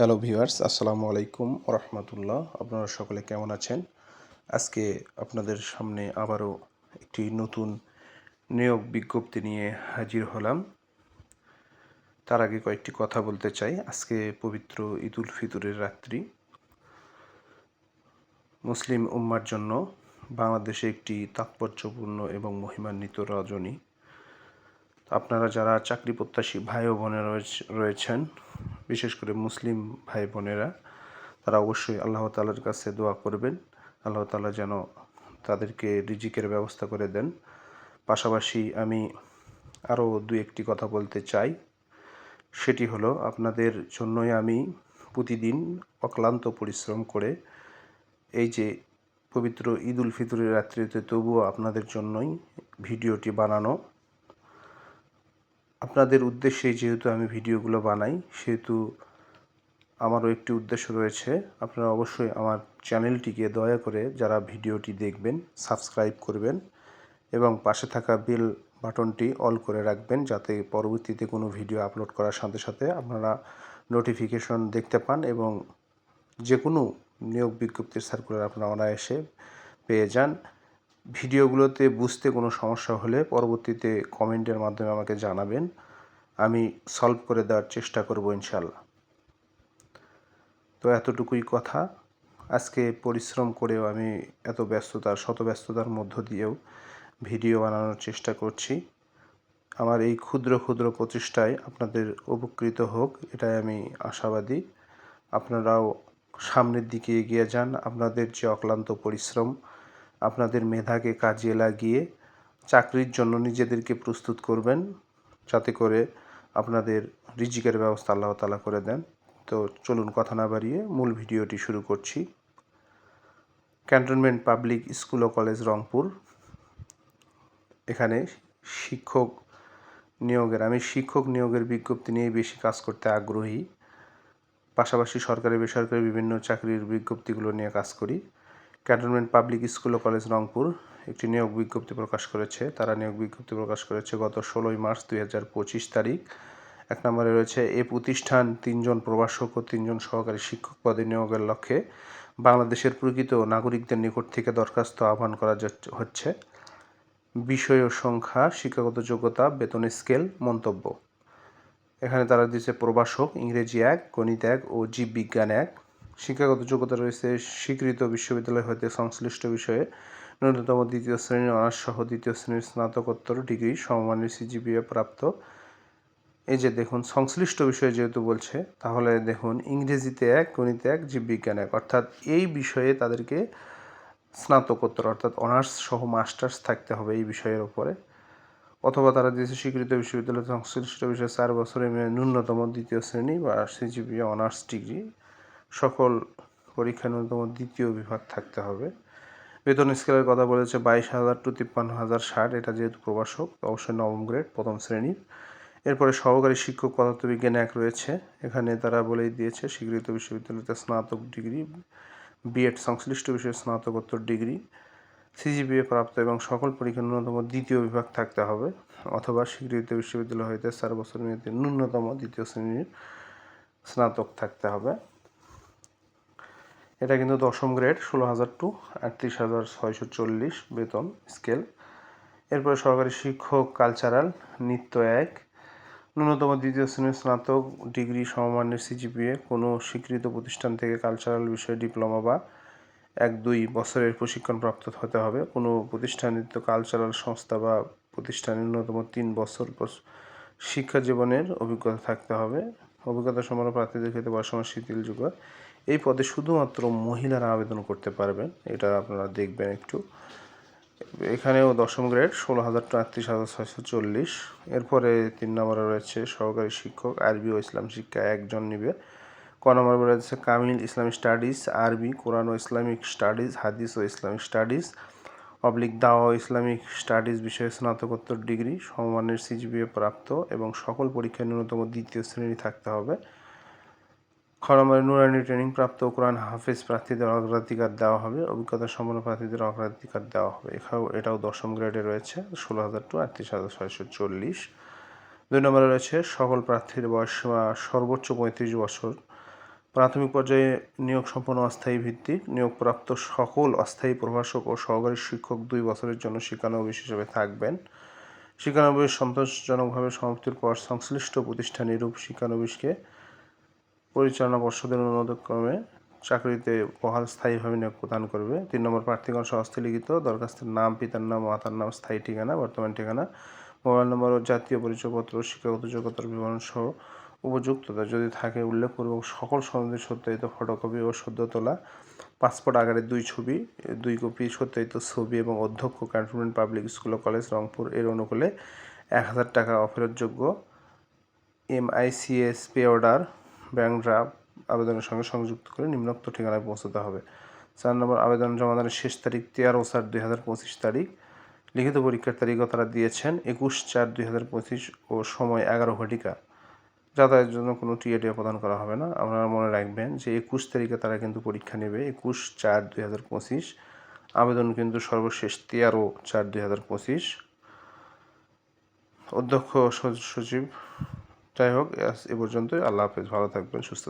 Hello viewers আসসালামু আলাইকুম রহমতুল্লাহ আপনারা সকলে কেমন আছেন? আজকে আপনাদের সামনে আবারও একটি নতুন নিয়োগ বিজ্ঞপ্তি নিয়ে হাজির হলাম। তার আগে কয়েকটি কথা বলতে চাই। আজকে পবিত্র ঈদ উল ফিতরের রাত্রি। মুসলিম উম্মার জন্য বাংলাদেশে একটি তাৎপর্যপূর্ণ এবং মহিমান্বিত রজনী। আপনারা যারা চাকরি প্রত্যাশী ভাই ও বোনেরা রয়েছেন, বিশেষ করে মুসলিম ভাই বোনেরা, তারা অবশ্যই আল্লাহ তালার কাছে দোয়া করবেন। আল্লাহ তালা যেন তাদেরকে রিজিকের ব্যবস্থা করে দেন। পাশাপাশি আমি আরও দু একটি কথা বলতে চাই। সেটি হলো, আপনাদের জন্যই আমি প্রতিদিন অক্লান্ত পরিশ্রম করে এই যে পবিত্র ঈদ উল ফিতরের রাত্রিতে তবুও আপনাদের জন্যই ভিডিওটি বানানো আপনাদের উদ্দেশ্যে যেহেতু আমি ভিডিওগুলো বানাই, সেহেতু আমারও একটি উদ্দেশ্য রয়েছে। আপনারা অবশ্যই আমার চ্যানেলটিকে দয়া করে যারা ভিডিওটি দেখবেন, সাবস্ক্রাইব করবেন এবং পাশে থাকা বেল বাটনটি অল করে রাখবেন যাতে পরবর্তীতে কোনো ভিডিও আপলোড করার সাথে সাথে আপনারা নোটিফিকেশন দেখতে পান এবং যে কোনো নিয়োগ বিজ্ঞপ্তির সার্কুলার আপনারা অনায়াসে পেয়ে যান। ভিডিওগুলোতে বুঝতে কোনো সমস্যা হলে পরবর্তীতে কমেন্টের মাধ্যমে আমাকে জানাবেন। আমি সলভ করে দেওয়ার চেষ্টা করব ইনশাল্লাহ তো এতটুকুই কথা। আজকে পরিশ্রম করেও আমি এত ব্যস্ততার, শত ব্যস্ততার মধ্য দিয়েও ভিডিও বানানোর চেষ্টা করছি। আমার এই ক্ষুদ্র ক্ষুদ্র প্রচেষ্টায় আপনাদের উপকৃত হোক, এটাই আমি আশাবাদী। আপনারাও সামনের দিকে এগিয়ে যান। আপনাদের যে অক্লান্ত পরিশ্রম আপনাদের মেধাকে কাজে লাগিয়ে চাকরির জন্য নিজেদেরকে প্রস্তুত করবেন, যাতে করে আপনাদের রিজিকের ব্যবস্থা আল্লাহ তালা করে দেন। তো চলুন কথা না বাড়িয়ে মূল ভিডিওটি শুরু করছি। ক্যান্টনমেন্ট পাবলিক স্কুল ও কলেজ রংপুর। এখানে শিক্ষক নিয়োগের, আমি শিক্ষক নিয়োগের বিজ্ঞপ্তি নিয়ে বেশি কাজ করতে আগ্রহী। পাশাপাশি সরকারি বেসরকারি বিভিন্ন চাকরির বিজ্ঞপ্তিগুলো নিয়ে কাজ করি। ক্যান্টনমেন্ট পাবলিক স্কুল ও কলেজ রংপুর একটি নিয়োগ বিজ্ঞপ্তি প্রকাশ করেছে। তারা নিয়োগ বিজ্ঞপ্তি প্রকাশ করেছে গত ষোলোই মার্চ দুই হাজার পঁচিশ তারিখ। এক নম্বরে রয়েছে, এ প্রতিষ্ঠান তিনজন প্রভাষক ও তিনজন সহকারী শিক্ষক পদে নিয়োগের লক্ষ্যে বাংলাদেশের প্রকৃত নাগরিকদের নিকট থেকে দরখাস্ত আহ্বান করা হচ্ছে। বিষয় ও সংখ্যা, শিক্ষাগত যোগ্যতা, বেতন স্কেল, মন্তব্য। এখানে তারা দিয়েছে প্রভাষক, ইংরেজি এক, গণিত এক ও জীববিজ্ঞান এক। শিক্ষাগত যোগ্যতা রয়েছে, স্বীকৃত বিশ্ববিদ্যালয় হতে সংশ্লিষ্ট বিষয়ে ন্যূনতম দ্বিতীয় শ্রেণির অনার্স সহ দ্বিতীয় শ্রেণির স্নাতকোত্তর ডিগ্রি সমমানের সিজিপিএ প্রাপ্ত। এই যে দেখুন, সংশ্লিষ্ট বিষয়ে যেহেতু বলছে, তাহলে দেখুন, ইংরেজিতে এক, গণিতে এক, জীববিজ্ঞান এক। অর্থাৎ এই বিষয়ে তাদেরকে স্নাতকোত্তর অর্থাৎ অনার্স সহ মাস্টার্স থাকতে হবে এই বিষয়ের ওপরে অথবা তারা দিয়েছে স্বীকৃত বিশ্ববিদ্যালয় সংশ্লিষ্ট বিষয়ে চার বছরের ন্যূনতম দ্বিতীয় শ্রেণি বা সিজিপিএ অনার্স ডিগ্রি সকল পরীক্ষা ন্যূনতম দ্বিতীয় বিভাগ থাকতে হবে। বেতন স্কেলের কথা বলেছে বাইশ হাজার টু তিপ্পান্ন হাজার ষাট, এটা যেহেতু প্রবাসক অবশ্যই নবম গ্রেড প্রথম শ্রেণির। এরপরে সহকারী শিক্ষক পদার্থবিজ্ঞান এক রয়েছে, এখানে তারা বলেই দিয়েছে স্বীকৃত বিশ্ববিদ্যালয়তে স্নাতক ডিগ্রি বিএড সংশ্লিষ্ট বিষয়ে স্নাতকোত্তর ডিগ্রি সিজিপিএ প্রাপ্ত এবং সকল পরীক্ষা ন্যূনতম দ্বিতীয় বিভাগ থাকতে হবে, অথবা স্বীকৃত বিশ্ববিদ্যালয় হইতে চার বছর মেয়াদে ন্যূনতম দ্বিতীয় শ্রেণির স্নাতক থাকতে হবে। এটা কিন্তু দশম গ্রেড ষোলো হাজার টু, আটত্রিশ হাজার ছয়শো চল্লিশ বেতন স্কেল এরপরে সরকারি শিক্ষক কালচারাল নিত্য এক, ন্যূনতম দ্বিতীয় শ্রেণির স্নাতক, ডিগ্রি সমমানের সিজিপিএ কোনো স্বীকৃত প্রতিষ্ঠান থেকে কালচারাল বিষয়ে ডিপ্লোমা বা এক দুই বছরের প্রশিক্ষণ প্রাপ্ত হতে হবে। কোনো প্রতিষ্ঠানিত কালচারাল সংস্থা বা প্রতিষ্ঠানের ন্যূনতম তিন বছর শিক্ষা জীবনের অভিজ্ঞতা থাকতে হবে। অভিজ্ঞতা সম্পন্ন প্রার্থীদের ক্ষেত্রে বর্ষমান শিথিলযোগ্য এই পদে শুধুমাত্র মহিলারা আবেদন করতে পারবেন, এটা আপনারা দেখবেন একটু। এখানেও দশম গ্রেড, ষোলো হাজার আটত্রিশ হাজার ছয়শো চল্লিশ। এরপরে তিন নম্বরে রয়েছে সহকারী শিক্ষক, আরবি ও ইসলাম শিক্ষা, একজন নিবে। ক নম্বরে রয়েছে কামিল ইসলামিক স্টাডিজ, আরবি, কোরআন ও ইসলামিক স্টাডিজ, হাদিস ও ইসলামিক স্টাডিজ। অবলিক দাওয়া ইসলামিক স্টাডিজ বিষয়ে স্নাতকোত্তর ডিগ্রি, সমমানের সিজিপিএ প্রাপ্ত এবং সকল পরীক্ষায় ন্যূনতম দ্বিতীয় শ্রেণি থাকতে হবে। খ নম্বরে নুরানি ট্রেনিং প্রাপ্ত কোরআন হাফিজ প্রার্থীদের অগ্রাধিকার দেওয়া হবে, অভিজ্ঞতা সম্পন্ন প্রার্থীদের অগ্রাধিকার দেওয়া হবে। এখানেও এটাও দশম গ্রেডে রয়েছে, ষোলো হাজার টু আটত্রিশ হাজার ছয়শো চল্লিশ। দুই নম্বরে রয়েছে, সকল প্রার্থীর বয়স সর্বোচ্চ পঁয়ত্রিশ বছর। প্রাথমিক পর্যায়ে নিয়োগ সম্পন্ন অস্থায়ী ভিত্তিক। নিয়োগপ্রাপ্ত সকল অস্থায়ী প্রভাষক ও সহকারী শিক্ষক দুই বছরের জন্য শিক্ষানবিশ হিসেবে থাকবেন। শিক্ষানবিশ সন্তোষজনকভাবে সমাপ্তির পর সংশ্লিষ্ট প্রতিষ্ঠান এরূপ শিক্ষানবিশকে পরিচালনা পর্ষদের অনুমোদক্রমে চাকরিতে বহাল স্থায়ীভাবে নিয়োগ প্রদান করবে। তিন নম্বর প্রার্থীগণ স্বহস্তে লিখিত দরখাস্তের নাম, পিতার নাম, মাতার নাম, স্থায়ী ঠিকানা, বর্তমান ঠিকানা, মোবাইল নম্বর ও জাতীয় পরিচয়পত্র, শিক্ষাগত যোগ্যতার বিবরণ সহ উপযুক্ততা। যদি থাকে, উল্লেখপূর্বক সকল সনদের সত্যায়িত ফটোকপি ও সদ্য তোলা পাসপোর্ট আকারের দুই ছবি, দুই কপি, সত্যায়িত ছবি এবং অধ্যক্ষ ক্যান্টনমেন্ট পাবলিক স্কুল ও কলেজ রংপুর এর অনুকূলে এক হাজার টাকা অফেরতযোগ্য MICS pay order bank draft আবেদনের সঙ্গে সংযুক্ত করে নিম্নোক্ত ঠিকানায় পৌঁছতে হবে। চার নম্বর, আবেদন জমাদানের শেষ তারিখ তেরো চার দুই হাজার পঁচিশ তারিখ। লিখিত পরীক্ষার তারিখও তারা দিয়েছেন একুশ চার দুই হাজার পঁচিশ ও সময় এগারো ঘটিকা। যাতায়াতের জন্য কোনো টিএডিও প্রদান করা হবে না। আপনারা মনে রাখবেন যে একুশ তারিখে তারা কিন্তু পরীক্ষা নেবে। একুশ চার দুই হাজার পঁচিশ, আবেদন কিন্তু সর্বশেষ তেরো চার দুই হাজার পঁচিশ। অধ্যক্ষ সচিব যাই হোক এ পর্যন্তই। আল্লাহ হাফেজ ভালো থাকবেন সুস্থ